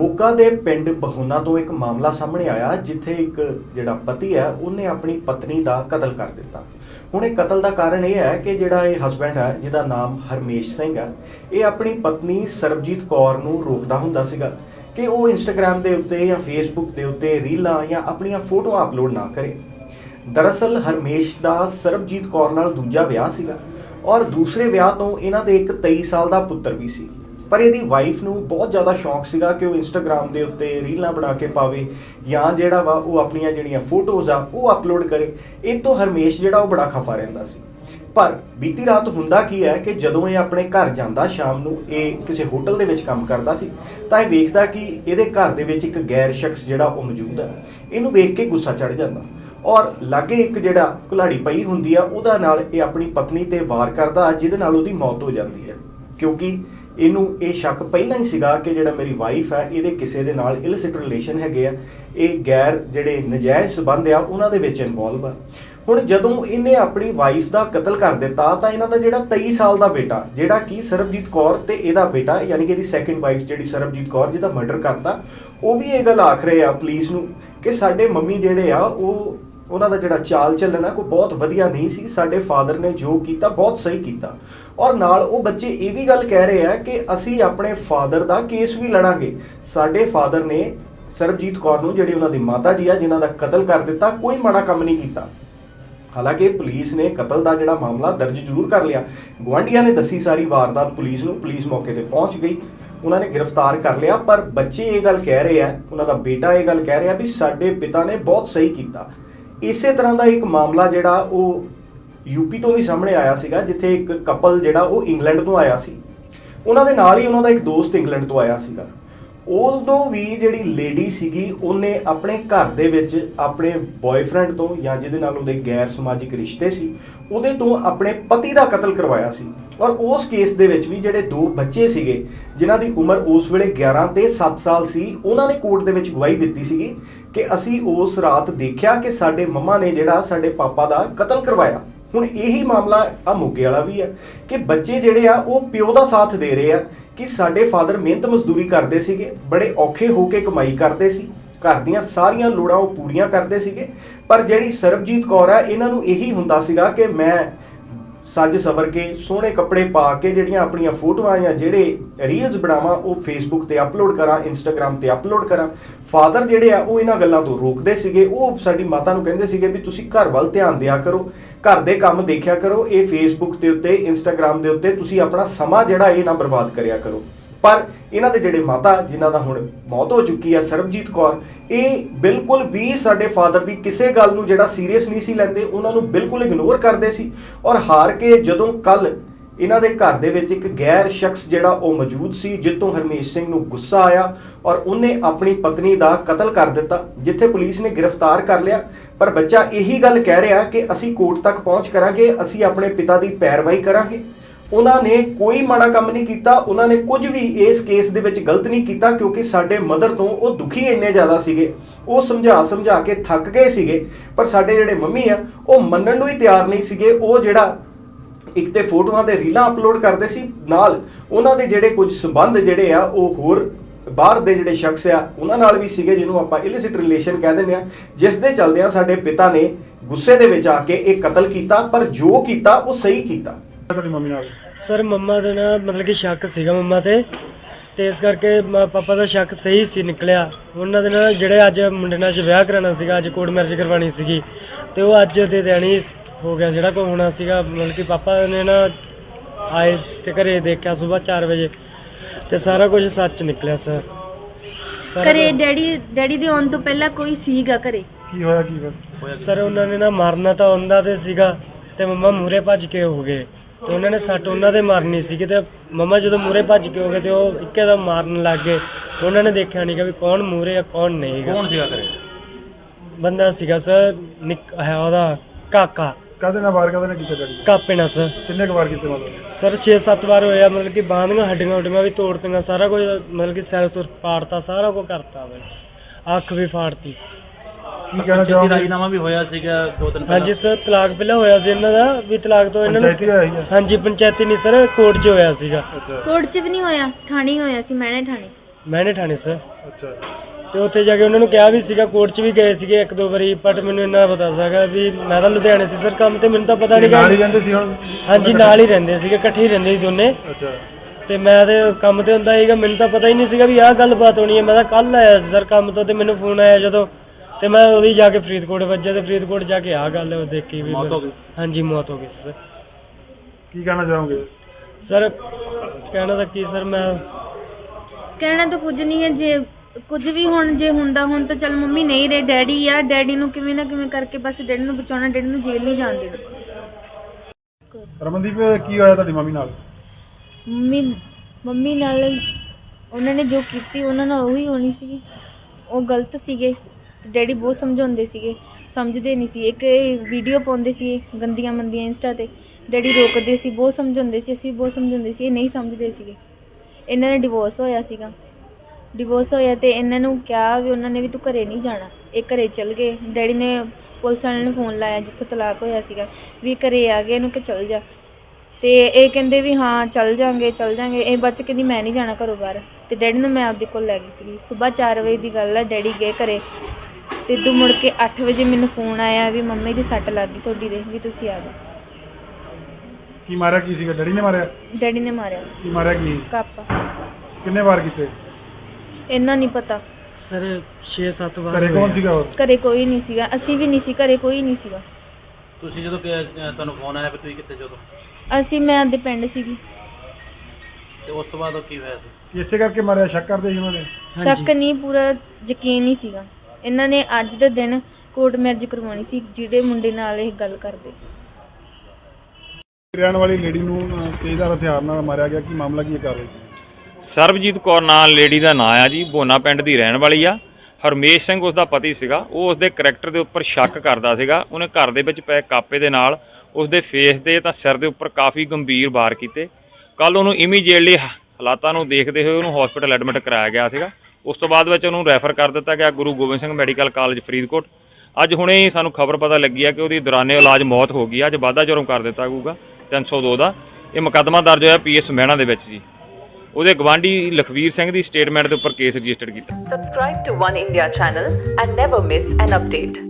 ਮੋਗਾ ਦੇ ਪਿੰਡ ਬਹੋਨਾ ਤੋਂ ਇੱਕ ਮਾਮਲਾ ਸਾਹਮਣੇ ਆਇਆ, ਜਿੱਥੇ ਇੱਕ ਜਿਹੜਾ ਪਤੀ ਹੈ, ਉਹਨੇ ਆਪਣੀ ਪਤਨੀ ਦਾ ਕਤਲ ਕਰ ਦਿੱਤਾ। ਹੁਣ ਇਹ ਕਤਲ ਦਾ ਕਾਰਨ ਇਹ ਹੈ ਕਿ ਜਿਹੜਾ ਇਹ ਹਸਬੰਡ ਹੈ, ਜਿਹਦਾ ਨਾਮ ਹਰਮੇਸ਼ ਸਿੰਘ ਹੈ, ਇਹ ਆਪਣੀ ਪਤਨੀ ਸਰਬਜੀਤ ਕੌਰ ਨੂੰ ਰੋਕਦਾ ਹੁੰਦਾ ਸੀਗਾ ਕਿ ਉਹ ਇੰਸਟਾਗ੍ਰam ਦੇ ਉੱਤੇ ਜਾਂ ਫੇਸਬੁੱਕ ਦੇ ਉੱਤੇ ਰੀਲਾਂ ਜਾਂ ਆਪਣੀਆਂ ਫੋਟੋਆਂ ਅਪਲੋਡ ਨਾ ਕਰੇ। ਦਰਅਸਲ, ਹਰਮੇਸ਼ ਦਾ ਸਰਬਜੀਤ ਕੌਰ ਨਾਲ ਦੂਜਾ ਵਿਆਹ ਸੀਗਾ ਔਰ ਦੂਸਰੇ ਵਿਆਹ ਤੋਂ ਇਹਨਾਂ ਦੇ ਇੱਕ 23 ਸਾਲ ਦਾ ਪੁੱਤਰ ਵੀ ਸੀ। ਪਰ ਇਹਦੀ ਵਾਈਫ ਨੂੰ ਬਹੁਤ ਜ਼ਿਆਦਾ ਸ਼ੌਂਕ ਸੀਗਾ ਕਿ ਉਹ ਇੰਸਟਾਗ੍ਰam ਦੇ ਉੱਤੇ ਰੀਲਾਂ ਬਣਾ ਕੇ ਪਾਵੇ ਜਾਂ ਜਿਹੜਾ ਵਾ ਉਹ ਆਪਣੀਆਂ ਜਿਹੜੀਆਂ ਫੋਟੋਜ਼ ਆ ਉਹ ਅਪਲੋਡ ਕਰੇ। ਇਹ ਤੋਂ ਹਰਮੇਸ਼ ਜਿਹੜਾ ਉਹ ਬੜਾ ਖਫਾ ਰਹਿੰਦਾ ਸੀ। ਪਰ ਬੀਤੀ ਰਾਤ ਹੁੰਦਾ ਕੀ ਹੈ ਕਿ ਜਦੋਂ ਇਹ ਆਪਣੇ ਘਰ ਜਾਂਦਾ ਸ਼ਾਮ ਨੂੰ, ਇਹ ਕਿਸੇ ਹੋਟਲ ਦੇ ਵਿੱਚ ਕੰਮ ਕਰਦਾ ਸੀ, ਤਾਂ ਇਹ ਵੇਖਦਾ ਕਿ ਇਹਦੇ ਘਰ ਦੇ ਵਿੱਚ ਇੱਕ ਗੈਰ ਸ਼ਖਸ ਜਿਹੜਾ ਉਹ ਮੌਜੂਦ ਹੈ। ਇਹਨੂੰ ਵੇਖ ਕੇ ਗੁੱਸਾ ਚੜ ਜਾਂਦਾ। ਔਰ ਲਾਗੇ ਇੱਕ ਜਿਹੜਾ ਕੁਲਾੜੀ ਪਈ ਹੁੰਦੀ ਆ, ਉਹਦਾ ਨਾਲ ਇਹ ਆਪਣੀ ਪਤਨੀ ਤੇ ਵਾਰ ਕਰਦਾ, ਜਿਹਦੇ ਨਾਲ ਉਹਦੀ ਮੌਤ ਹੋ ਜਾਂਦੀ ਹੈ। ਕਿਉਂਕਿ ਇਹਨੂੰ ਇਹ ਸ਼ੱਕ ਪਹਿਲਾਂ ਹੀ ਸੀਗਾ ਕਿ ਜਿਹੜਾ ਮੇਰੀ ਵਾਈਫ ਹੈ, ਇਹਦੇ ਕਿਸੇ ਦੇ ਨਾਲ ਇਲਿਸਿਟ ਰਿਲੇਸ਼ਨ ਹੈਗੇ ਆ। ਇਹ ਗੈਰ ਜਿਹੜੇ ਨਜਾਇਜ਼ ਸਬੰਧ ਆ, ਉਹਨਾਂ ਦੇ ਵਿੱਚ ਇਨਵੋਲਵ ਆ। ਹੁਣ ਜਦੋਂ ਇਹਨੇ ਆਪਣੀ ਵਾਈਫ ਦਾ ਕਤਲ ਕਰ ਦਿੱਤਾ, ਤਾਂ ਇਹਨਾਂ ਦਾ ਜਿਹੜਾ 23 ਸਾਲ ਦਾ ਬੇਟਾ, ਜਿਹੜਾ ਕਿ ਸਰਬਜੀਤ ਕੌਰ ਤੇ ਇਹਦਾ ਬੇਟਾ, ਯਾਨੀ ਕਿ ਇਹਦੀ ਸੈਕੰਡ ਵਾਈਫ ਜਿਹੜੀ ਸਰਬਜੀਤ ਕੌਰ, ਜਿਹਦਾ ਮਰਡਰ ਕਰਤਾ, ਉਹ ਵੀ ਇਹ ਗੱਲ ਆਖ ਰਹੇ ਆ ਪੁਲਿਸ ਨੂੰ ਕਿ ਸਾਡੇ ਮੰਮੀ ਜਿਹੜੇ ਆ, ਉਹ ਉਹਨਾਂ ਦਾ ਜਿਹੜਾ ਚਾਲ ਚੱਲਣ ਹੈ ਕੋਈ ਬਹੁਤ ਵਧੀਆ ਨਹੀਂ ਸੀ। ਸਾਡੇ ਫਾਦਰ ਨੇ ਜੋ ਕੀਤਾ, ਬਹੁਤ ਸਹੀ ਕੀਤਾ। ਔਰ ਨਾਲ ਉਹ ਬੱਚੇ ਇਹ ਵੀ ਗੱਲ ਕਹਿ ਰਹੇ ਆ ਕਿ ਅਸੀਂ ਆਪਣੇ ਫਾਦਰ ਦਾ ਕੇਸ ਵੀ ਲੜਾਂਗੇ। ਸਾਡੇ ਫਾਦਰ ਨੇ ਸਰਬਜੀਤ ਕੌਰ ਨੂੰ, ਜਿਹੜੀ ਉਹਨਾਂ ਦੀ ਮਾਤਾ ਜੀ ਆ, ਜਿਨ੍ਹਾਂ ਦਾ ਕਤਲ ਕਰ ਦਿੱਤਾ, ਕੋਈ ਮਾੜਾ ਕੰਮ ਨਹੀਂ ਕੀਤਾ। ਹਾਲਾਂਕਿ ਪੁਲਿਸ ਨੇ ਕਤਲ ਦਾ ਜਿਹੜਾ ਮਾਮਲਾ ਦਰਜ ਜ਼ਰੂਰ ਕਰ ਲਿਆ। ਗਵਾਂਢੀਆਂ ਨੇ ਦੱਸੀ ਸਾਰੀ ਵਾਰਦਾਤ ਪੁਲਿਸ ਨੂੰ, ਪੁਲਿਸ ਮੌਕੇ ਤੇ ਪਹੁੰਚ ਗਈ। ਉਹਨਾਂ ਨੇ ਗ੍ਰਿਫਤਾਰ ਕਰ ਲਿਆ, ਪਰ ਬੱਚੇ ਇਹ ਗੱਲ ਕਹਿ ਰਹੇ ਆ, ਉਹਨਾਂ ਦਾ ਬੇਟਾ ਇਹ ਗੱਲ ਕਹਿ ਰਿਹਾ ਵੀ ਸਾਡੇ ਪਿਤਾ ਨੇ ਬਹੁਤ ਸਹੀ ਕੀਤਾ। ਇਸੇ ਤਰ੍ਹਾਂ ਦਾ ਇੱਕ ਮਾਮਲਾ ਜਿਹੜਾ ਉਹ ਯੂਪੀ ਤੋਂ ਵੀ ਸਾਹਮਣੇ ਆਇਆ ਸੀਗਾ, ਜਿੱਥੇ ਇੱਕ ਕਪਲ ਜਿਹੜਾ ਉਹ ਇੰਗਲੈਂਡ ਤੋਂ ਆਇਆ ਸੀ। ਉਹਨਾਂ ਦੇ ਨਾਲ ਹੀ ਉਹਨਾਂ ਦਾ ਇੱਕ ਦੋਸਤ ਇੰਗਲੈਂਡ ਤੋਂ ਆਇਆ ਸੀਗਾ। ਉਦੋਂ ਵੀ ਜਿਹੜੀ ਲੇਡੀ ਸੀਗੀ, ਉਹਨੇ ਆਪਣੇ ਘਰ ਦੇ ਵਿੱਚ ਆਪਣੇ ਬॉयਫ੍ਰੈਂਡ ਤੋਂ ਜਾਂ ਜਿਹਦੇ ਨਾਲ ਉਹਦੇ ਗੈਰ ਸਮਾਜਿਕ ਰਿਸ਼ਤੇ ਸੀ, ਉਹਦੇ ਤੋਂ ਆਪਣੇ ਪਤੀ ਦਾ ਕਤਲ ਕਰਵਾਇਆ ਸੀ। ਔਰ ਉਸ ਕੇਸ ਦੇ ਵਿੱਚ ਵੀ ਜਿਹੜੇ ਦੋ ਬੱਚੇ ਸੀਗੇ, ਜਿਨ੍ਹਾਂ ਦੀ ਉਮਰ ਉਸ ਵੇਲੇ 11 ਤੇ 7 ਸਾਲ ਸੀ, ਉਹਨਾਂ ਨੇ ਕੋਰਟ ਦੇ ਵਿੱਚ ਗਵਾਹੀ ਦਿੱਤੀ ਸੀਗੀ ਕਿ ਅਸੀਂ ਉਸ ਰਾਤ ਦੇਖਿਆ ਕਿ ਸਾਡੇ ਮੰਮਾ ਨੇ ਜਿਹੜਾ ਸਾਡੇ ਪਾਪਾ ਦਾ ਕਤਲ ਕਰਵਾਇਆ। ਹੁਣ ਇਹੀ ਮਾਮਲਾ ਆ ਮੋਗੇ ਵਾਲਾ ਵੀ ਹੈ ਕਿ ਬੱਚੇ ਜਿਹੜੇ ਆ, ਉਹ ਪਿਓ ਦਾ ਸਾਥ ਦੇ ਰਹੇ ਆ ਕਿ ਸਾਡੇ ਫਾਦਰ ਮਿਹਨਤ ਮਜ਼ਦੂਰੀ ਕਰਦੇ ਸੀਗੇ, ਬੜੇ ਔਖੇ ਹੋ ਕੇ ਕਮਾਈ ਕਰਦੇ ਸੀ, ਘਰ ਦੀਆਂ ਸਾਰੀਆਂ ਲੋੜਾਂ ਉਹ ਪੂਰੀਆਂ ਕਰਦੇ ਸੀਗੇ। ਪਰ ਜਿਹੜੀ ਸਰਬਜੀਤ ਕੌਰ ਆ, ਇਹਨਾਂ ਨੂੰ ਇਹੀ ਹੁੰਦਾ ਸੀਗਾ ਕਿ ਮੈਂ ਸੱਜ ਸਵਰ ਕੇ, ਸੋਹਣੇ ਕੱਪੜੇ ਪਾ ਕੇ, ਜਿਹੜੀਆਂ ਆਪਣੀਆਂ ਫੋਟੋਆਂ ਜਾਂ ਜਿਹੜੇ ਰੀਲਸ ਬਣਾਵਾਂ, ਉਹ ਫੇਸਬੁੱਕ ਤੇ ਅਪਲੋਡ ਕਰਾਂ ਇੰਸਟਾਗ੍ਰam ਤੇ ਅਪਲੋਡ ਕਰਾਂ। ਫਾਦਰ ਜਿਹੜੇ ਆ, ਉਹ ਇਹਨਾਂ ਗੱਲਾਂ ਤੋਂ ਰੋਕਦੇ ਸੀਗੇ। ਉਹ ਸਾਡੀ ਮਾਤਾ ਨੂੰ ਕਹਿੰਦੇ ਸੀਗੇ ਵੀ ਤੁਸੀਂ ਘਰ ਵੱਲ ਧਿਆਨ ਦਿਆ ਕਰੋ, ਘਰ ਦੇ ਕੰਮ ਦੇਖਿਆ ਕਰੋ, ਇਹ ਫੇਸਬੁੱਕ ਦੇ ਉੱਤੇ ਇੰਸਟਾਗ੍ਰam ਦੇ ਉੱਤੇ ਤੁਸੀਂ ਆਪਣਾ ਸਮਾਂ ਜਿਹੜਾ ਇਹ ਨਾ ਬਰਬਾਦ ਕਰਿਆ ਕਰੋ। ਪਰ ਇਹਨਾਂ ਦੇ ਜਿਹੜੇ ਮਾਤਾ ਜਿਨ੍ਹਾਂ ਦਾ ਹੁਣ ਮੌਤ ਹੋ ਚੁੱਕੀ ਹੈ, ਸਰਬਜੀਤ ਕੌਰ, ਇਹ ਬਿਲਕੁਲ ਵੀ ਸਾਡੇ ਫਾਦਰ ਦੀ ਕਿਸੇ ਗੱਲ ਨੂੰ ਜਿਹੜਾ ਸੀਰੀਅਸ ਨਹੀਂ ਸੀ ਲੈਂਦੇ, ਉਹਨਾਂ ਨੂੰ ਬਿਲਕੁਲ ਇਗਨੋਰ ਕਰਦੇ ਸੀ। ਔਰ ਹਾਰ ਕੇ ਜਦੋਂ ਕੱਲ ਇਹਨਾਂ ਦੇ ਘਰ ਦੇ ਵਿੱਚ ਇੱਕ ਗੈਰ ਸ਼ਖਸ ਜਿਹੜਾ ਉਹ ਮੌਜੂਦ ਸੀ ਜਿੱਤੋਂ ਹਰਮੇਸ਼ ਸਿੰਘ ਨੂੰ ਗੁੱਸਾ ਆਇਆ ਔਰ ਉਹਨੇ ਆਪਣੀ ਪਤਨੀ ਦਾ ਕਤਲ ਕਰ ਦਿੱਤਾ, ਜਿੱਥੇ ਪੁਲਿਸ ਨੇ ਗ੍ਰਿਫਤਾਰ ਕਰ ਲਿਆ। ਪਰ ਬੱਚਾ ਇਹੀ ਗੱਲ ਕਹਿ ਰਿਹਾ ਕਿ ਅਸੀਂ ਕੋਰਟ ਤੱਕ ਪਹੁੰਚ ਕਰਾਂਗੇ, ਅਸੀਂ ਆਪਣੇ ਪਿਤਾ ਦੀ ਪੈਰਵਾਈ ਕਰਾਂਗੇ। ਉਹਨਾਂ ਨੇ ਕੋਈ ਮਾੜਾ ਕੰਮ ਨਹੀਂ ਕੀਤਾ, ਉਹਨਾਂ ਨੇ ਕੁਝ ਵੀ ਇਸ ਕੇਸ ਦੇ ਵਿੱਚ ਗਲਤ ਨਹੀਂ ਕੀਤਾ ਕਿਉਂਕਿ ਸਾਡੇ ਮਦਰ ਤੋਂ ਉਹ ਦੁਖੀ ਇੰਨੇ ਜ਼ਿਆਦਾ ਸੀਗੇ। ਉਹ ਸਮਝਾ ਸਮਝਾ ਕੇ ਥੱਕ ਗਏ ਸੀਗੇ, ਪਰ ਸਾਡੇ ਜਿਹੜੇ ਮੰਮੀ ਆ, ਉਹ ਮੰਨਣ ਨੂੰ ਹੀ ਤਿਆਰ ਨਹੀਂ ਸੀਗੇ। ਉਹ ਜਿਹੜਾ ਇੱਕ ਤੇ ਫੋਟੋਆਂ ਤੇ ਰੀਲਾਂ ਅਪਲੋਡ ਕਰਦੇ ਸੀ, ਨਾਲ ਉਹਨਾਂ ਦੇ ਜਿਹੜੇ ਕੁਝ ਸਬੰਧ ਜਿਹੜੇ ਆ, ਉਹ ਹੋਰ ਬਾਹਰ ਦੇ ਜਿਹੜੇ ਸ਼ਖਸ ਆ, ਉਹਨਾਂ ਨਾਲ ਵੀ ਸੀਗੇ, ਜਿਹਨੂੰ ਆਪਾਂ ਇਲਿਸਿਟ ਰਿਲੇਸ਼ਨ ਕਹਿ ਦਿੰਦੇ ਆ। ਜਿਸ ਦੇ ਚਲਦਿਆਂ ਸਾਡੇ ਪਿਤਾ ਨੇ ਗੁੱਸੇ ਦੇ ਵਿੱਚ ਆ ਕੇ ਇਹ ਕਤਲ ਕੀਤਾ, ਪਰ ਜੋ ਕੀਤਾ, ਉਹ ਸਹੀ ਕੀਤਾ। ਤੁਹਾਡੀ ਮੰਮੀ ਨਾਲ? ਸਰ ਮੰਮਾ ਦੇ ਨਾ ਮਤਲਬ ਕਿ ਸ਼ੱਕ ਸੀਗਾ ਮੰਮਾ ਤੇ। ਤੇ ਇਸ ਕਰਕੇ ਮ- ਪਾਪਾ ਦਾ ਸ਼ੱਕ ਸਹੀ ਸੀ ਨਿਕਲਿਆ। ਉਹਨਾਂ ਦੇ ਨਾਲ ਜਿਹੜੇ ਅੱਜ ਮੁੰਡੇ ਨਾਲ ਅੱਜ ਵਿਆਹ ਕਰਾਉਣਾ ਸੀਗਾ ਅੱਜ ਕੋਰਟ ਮੈਰਿਜ ਕਰਵਾਉਣੀ ਸੀਗੀ ਤੇ ਉਹ ਅੱਜ ਦੇ ਦਿਨ ਹੀ ਗਿਆ ਜਿਹੜਾ ਕੋ ਹੋਣਾ ਸੀਗਾ। ਮਤਲਬ ਕਿ ਪਾਪਾ ਨੇ ਨਾ ਆਏ ਤੇ ਘਰੇ ਦੇਖਿਆ ਸਵੇਰ 4 ਵਜੇ ਤੇ ਸਾਰਾ ਕੁਝ ਸੱਚ ਨਿਕਲਿਆ ਸਰ। ਸਾਰਾ ਘਰੇ ਡੈਡੀ ਡੈਡੀ ਦੇ ਆਉਣ ਤੋਂ ਪਹਿਲਾਂ ਕੋਈ ਸੀਗਾ ਘਰੇ? ਕੀ ਹੋਇਆ ਕੀ ਫਿਰ ਸਰ ਉਹਨਾਂ ਨੇ ਨਾ ਮਾਰਨਾ ਤਾਂ ਉਹਨਾਂ ਤੇ ਸੀਗਾ ਤੇ ਮੰਮਾ ਮੂਰੇ ਭੱਜ ਕੇ ਹੋ ਗਏ। ਤੇ ਉਹਨਾਂ ਨੇ ਸੱਟ ਉਹਨਾਂ ਦੇ ਮਾਰਨੀ ਸੀ ਤੇ ਮੰਮਾ ਜਦੋਂ ਮੂਰੇ ਭੱਜ ਕੇ ਹੋ ਗਏ ਤੇ ਉਹ ਇੱਕੇ ਦਾ ਮਾਰਨ ਲੱਗ ਗਏ। ਉਹਨਾਂ ਨੇ ਦੇਖਿਆ ਨਹੀਂ ਕਿ ਵੀ ਕੌਣ ਮੂਰੇ ਆ ਕੌਣ ਨਹੀਂ ਗਾ ਕੌਣ ਸੀਗਾ ਕਰੇ ਬੰਦਾ ਸੀਗਾ ਸਰ ਨਿੱਕ ਹੈ ਉਹਦਾ ਕਾਕਾ। ਕਾਹਦੇ ਨਾਲ ਵਾਰ ਕਾਹਦੇ ਨਾਲ ਕੀਤਾ ਡੈਡੀ ਕਾਪੇ ਨਾਲ ਸਰ। ਕਿੰਨੇ ਕੁ ਵਾਰ ਕੀਤੇ ਮਤਲਬ? ਸਰ 6-7 ਵਾਰ ਹੋਇਆ ਮਤਲਬ ਕਿ ਬਾਹਾਂ ਦੀਆਂ ਹੱਡੀਆਂ ਹੁੱਡੀਆਂ ਵੀ ਤੋੜਤੀਆਂ ਸਾਰਾ ਕੁਝ ਮਤਲਬ ਕਿ ਸਿਰ ਸੁਰ ਪਾੜਤਾ ਸਾਰਾ ਕੁਝ ਕਰਤਾ ਵੇ ਅੱਖ ਵੀ ਫਾੜਤੀ। ਕੀ ਕਹਿਣਾ ਪੰਚਾਇਤੀ ਚਾਹੋਗੇ? ਰਾਜੀਨਾਮਾ ਵੀ ਹੋਇਆ ਸੀਗਾ ਦੋ ਦਿਨ ਹਾਂਜੀ ਸਰ ਤਲਾਕ ਪਹਿਲਾਂ ਹੋਇਆ ਸੀ ਇਹਨਾਂ ਦਾ ਵੀ ਤਲਾਕ ਤੋਂ ਇਹਨਾਂ ਪੰਚਾਇਤੀ ਨੂੰ ਹੋਇਆ ਸੀਗਾ? ਹਾਂਜੀ ਪੰਚਾਇਤੀ ਨਹੀਂ ਸਰ ਕੋਰਟ 'ਚ ਹੋਇਆ ਸੀਗਾ। ਅੱਛਾ। ਕੋਰਟ 'ਚ ਵੀ ਨਹੀਂ ਹੋਇਆ ਥਾਣੇ ਹੀ ਹੋਇਆ ਸੀ ਮੈਨੇ ਥਾਣੇ। ਮੈਨੇ ਠਾਣੇ ਸਰ। ਅੱਛਾ। ਤੇ ਉੱਥੇ ਜਾ ਕੇ ਉਹਨਾਂ ਨੂੰ ਕਿਹਾ ਵੀ ਸੀਗਾ ਕੋਰਟ 'ਚ ਵੀ ਗਏ ਸੀਗੇ ਇੱਕ ਦੋ ਵਾਰੀ ਬਟ ਮੈਨੂੰ ਇੰਨਾ ਪਤਾ ਸੀਗਾ ਵੀ ਮੈਂ ਤਾਂ ਲੁਧਿਆਣੇ ਸੀ ਸਰ ਕੰਮ ਤੇ ਮੈਨੂੰ ਤਾਂ ਪਤਾ ਨਹੀਂ ਨਾਲ ਹੀ ਗਾ ਰਹਿੰਦੇ ਸੀ ਹੁਣ? ਹਾਂਜੀ ਨਾਲ ਹੀ ਰਹਿੰਦੇ ਸੀਗੇ ਇਕੱਠੇ ਹੀ ਰਹਿੰਦੇ ਸੀ ਦੋਨੇ। ਅੱਛਾ। ਤੇ ਮੈਂ ਤੇ ਕੰਮ ਤੇ ਹੁੰਦਾ ਸੀਗਾ ਮੈਨੂੰ ਤਾਂ ਪਤਾ ਹੀ ਨਹੀਂ ਸੀਗਾ ਵੀ ਆਹ ਗੱਲਬਾਤ ਹੋਣੀ ਹੈ ਮੈਂ ਤਾਂ ਕੱਲ ਆਇਆ ਸੀ ਸਰ ਕੰਮ ਤੋਂ ਤੇ ਮੈਨੂੰ ਫੋਨ ਆਇਆ ਜਦੋਂ ਤੇ ਮੈਂ ਉਹਦੀ ਜਾ ਕੇ ਫਰੀਦਕੋਟ ਵੱਜਿਆ ਤੇ ਫਰੀਦਕੋਟ ਜਾ ਕੇ ਆਹ ਗੱਲ ਦੇਖੀ ਵੀ ਮੌਤ ਹੋ ਗਈ? ਹਾਂਜੀ ਮੌਤ ਹੋ ਗਈ ਸੀ ਸਰ। ਕੀ ਕਹਿਣਾ ਚਾਹੋਗੇ? ਸਰ ਕਹਿਣਾ ਤਾਂ ਕੀ ਸਰ ਮੈਂ ਕਹਿਣਾ ਤਾਂ ਕੁਝ ਨਹੀਂ ਹੈ ਜੇ ਕੁਝ ਵੀ ਹੁਣ ਜੇ ਹੁੰਦਾ ਹੁਣ ਤਾਂ ਚੱਲ ਮੰਮੀ ਨਹੀਂ ਰਹੇ ਡੈਡੀ ਆ ਡੈਡੀ ਨੂੰ ਕਿਵੇਂ ਨਾ ਕਿਵੇਂ ਕਰਕੇ ਬਸ ਡੈਡੀ ਨੂੰ ਬਚਾਉਣਾ ਡੈਡੀ ਨੂੰ ਜੇਲ੍ਹ ਨਹੀਂ ਜਾਣ ਦੇਣਾ। ਰਮਨਦੀਪ ਕੀ ਹੋਇਆ ਤੁਹਾਡੀ ਮੰਮੀ ਨਾਲ? ਮੰਮੀ ਮੰਮੀ ਨਾਲ ਉਹਨਾਂ ਨੇ ਜੋ ਕੀਤੀ ਉਹਨਾਂ ਨਾਲ ਉਹੀ ਹੋਣੀ ਸੀਗੀ। ਉਹ ਗਲਤ ਸੀਗੇ। ਡੈਡੀ ਬਹੁਤ ਸਮਝਾਉਂਦੇ ਸੀਗੇ, ਸਮਝਦੇ ਨਹੀਂ ਸੀ। ਇੱਕ ਵੀਡੀਓ ਪਾਉਂਦੇ ਸੀ, ਗੰਦੀਆਂ ਮੰਦੀਆਂ ਇੰਸਟਾ ਤੇ। ਡੈਡੀ ਰੋਕਦੇ ਸੀ, ਬਹੁਤ ਸਮਝਾਉਂਦੇ ਸੀ, ਅਸੀਂ ਬਹੁਤ ਸਮਝਾਉਂਦੇ ਸੀ, ਇਹ ਨਹੀਂ ਸਮਝਦੇ ਸੀਗੇ। ਇਹਨਾਂ ਨੇ ਡਿਵੋਰਸ ਹੋਇਆ ਸੀਗਾ। ਡਿਵੋਰਸ ਹੋਇਆ ਤੇ ਇਹਨਾਂ ਨੂੰ ਕਿਹਾ ਵੀ ਉਹਨਾਂ ਨੇ ਵੀ ਤੂੰ ਘਰੇ ਨਹੀਂ ਜਾਣਾ। ਇਹ ਘਰੇ ਚਲ ਗਏ। ਡੈਡੀ ਨੇ ਪੁਲਿਸ ਵਾਲਿਆਂ ਨੂੰ ਫੋਨ ਲਾਇਆ ਜਿੱਥੋਂ ਤਲਾਕ ਹੋਇਆ ਸੀਗਾ ਵੀ ਘਰੇ ਆ ਗਏ, ਇਹਨੂੰ ਕਿ ਚਲ ਜਾ। ਤੇ ਇਹ ਕਹਿੰਦੇ ਵੀ ਹਾਂ, ਚੱਲ ਜਾਾਂਗੇ ਚੱਲ ਜਾਾਂਗੇ। ਇਹ ਬੱਚ ਕਹਿੰਦੀ, ਮੈਂ ਨਹੀਂ ਜਾਣਾ ਘਰੋਂ ਬਾਹਰ। ਤੇ ਡੈਡੀ ਨੂੰ ਮੈਂ ਆਪਦੇ ਕੋਲ ਲੈ ਗਈ ਸੀ ਸਵੇਰ 4 ਵਜੇ ਦੀ ਗੱਲ ਹੈ ਡੈਡੀ ਗਏ ਘਰੇ। ਤੇ ਦੂ ਮੁੜ ਕੇ 8 ਵਜੇ ਮੈਨੂੰ ਫੋਨ ਆਇਆ ਵੀ ਮੰਮੀ ਦੀ ਸੱਟ ਲੱਗ ਗਈ ਤੁਹਾਡੀ ਦੇ ਵੀ ਤੁਸੀਂ ਆ ਜਾਓ ਕੀ ਮਾਰਿਆ ਕੀ ਸੀਗਾ? ਡੈਡੀ ਨੇ ਮਾਰਿਆ? ਡੈਡੀ ਨੇ ਮਾਰਿਆ। ਕੀ ਮਾਰਿਆ ਕੀ? ਕਾਪਾ। ਕਿੰਨੇ ਵਾਰ ਕੀਤੇ? ਇੰਨਾ ਨਹੀਂ ਪਤਾ। ਸਰ 6-7 ਵਾਰ ਘਰੇ ਕੌਣ ਸੀਗਾ ਹੋਰ ਘਰੇ ਕੋਈ ਨਹੀਂ ਸੀਗਾ। ਅਸੀਂ ਵੀ ਨਹੀਂ ਸੀ ਘਰੇ ਕੋਈ ਨਹੀਂ ਸੀਗਾ। ਤੁਸੀਂ ਜਦੋਂ ਕਿ- ਅਹ ਤੁਹਾਨੂੰ ਫੋਨ ਆਇਆ ਵੀ ਤੁਸੀਂ ਕਿੱਥੇ ਜਦੋਂ ਅਸੀਂ ਮੈਂ ਆਪਦੇ ਪਿੰਡ ਸੀਗੀ। ਤੇ ਉਸ ਤੋਂ ਬਾਅਦ ਉਹ ਕੀ ਹੋਇਆ ਸੀ? ਕੀ ਇਸੇ ਕਰਕੇ ਮਾਰਿਆ ਸ਼ੱਕ ਕਰਦੇ ਸੀ ਉਹਨਾਂ ਨੇ? ਸ਼ੱਕ ਨਹੀਂ ਪੂਰਾ ਯਕੀਨ ਨਹੀਂ ਸੀਗਾ। ਇਹਨਾਂ ਨੇ ਅੱਜ ਦੇ ਦਿਨ ਕੋਰਟ ਮੈਰਿਜ ਕਰਵਾਉਣੀ ਸੀ ਜਿਹੜੇ ਮੁੰਡੇ ਨਾਲ ਇਹ ਗੱਲ ਕਰਦੇ ਸੀ। ਰਹਿਣ ਵਾਲੀ ਲੇਡੀ ਨੂੰ ਅਹ, ਤੇਜ਼ਧਾਰ ਹਥਿਆਰ ਨਾਲ ਮਾਰਿਆ ਗਿਆ ਕੀ ਮਾਮਲਾ ਕੀ ਹੈ ਕਰ ਸਰਬਜੀਤ ਕੌਰ ਨਾਂ ਲੇਡੀ ਦਾ ਨਾਂ ਆ ਜੀ ਬੋਨਾ ਪਿੰਡ ਦੀ ਰਹਿਣ ਵਾਲੀ ਆ। ਹਰਮੇਸ਼ ਸਿੰਘ ਉਸ ਦਾ ਪਤੀ ਸੀਗਾ ਉਹ ਉਸ ਦੇ ਕਰੈਕਟਰ ਦੇ ਉੱਪਰ ਸ਼ੱਕ ਕਰਦਾ ਸੀਗਾ ਉਹਨੇ ਘਰ ਦੇ ਵਿੱਚ ਪਏ ਕਾਪੇ ਦੇ ਨਾਲ ਉਸ ਦੇ ਫੇਸ ਦੇ ਤਾਂ ਸਿਰ ਦੇ ਉੱਪਰ ਕਾਫੀ ਗੰਭੀਰ ਵਾਰ ਕੀਤੇ। ਕੱਲ ਉਹਨੂੰ ਇਮੀਡੀਏਟਲੀ ਹਾਲਾਤਾਂ ਨੂੰ ਦੇਖਦੇ ਹੋਏ ਉਹਨੂੰ ਹਸਪੀਟਲ ਐਡਮਿਟ ਕਰਾਇਆ ਗਿਆ ਸੀਗਾ। ਉਸ ਤੋਂ ਬਾਅਦ ਵਿੱਚ ਉਹਨੂੰ ਰੈਫਰ ਕਰ ਦਿੱਤਾ ਗਿਆ ਗੁਰੂ ਗੋਬਿੰਦ ਸਿੰਘ ਮੈਡੀਕਲ ਕਾਲਜ ਫਰੀਦਕੋਟ। ਅੱਜ ਹੁਣੇ ਹੀ ਸਾਨੂੰ ਖਬਰ ਪਤਾ ਲੱਗੀ ਆ ਕਿ ਉਹਦੀ ਦੌਰਾਨੇ ਇਲਾਜ ਮੌਤ ਹੋ ਗਈ ਆ ਅੱਜ ਵਾਧਾ ਜੁਰਮ ਕਰ ਦਿੱਤਾ ਜਾਊਗਾ 302 ਦਾ ਇਹ ਮੁਕੱਦਮਾ ਦਰਜ ਹੋਇਆ ਪੀਐਸ ਮਹਿਣਾ ਦੇ ਵਿੱਚ ਜੀ। ਉਹਦੇ ਗਵਾਂਢੀ ਲਖਵੀਰ ਸਿੰਘ ਦੀ ਸਟੇਟਮੈਂਟ ਦੇ ਉੱਪਰ ਕੇਸ ਰਜਿਸਟਰ ਕੀਤਾ। Subscribe to One India channel and never miss an update.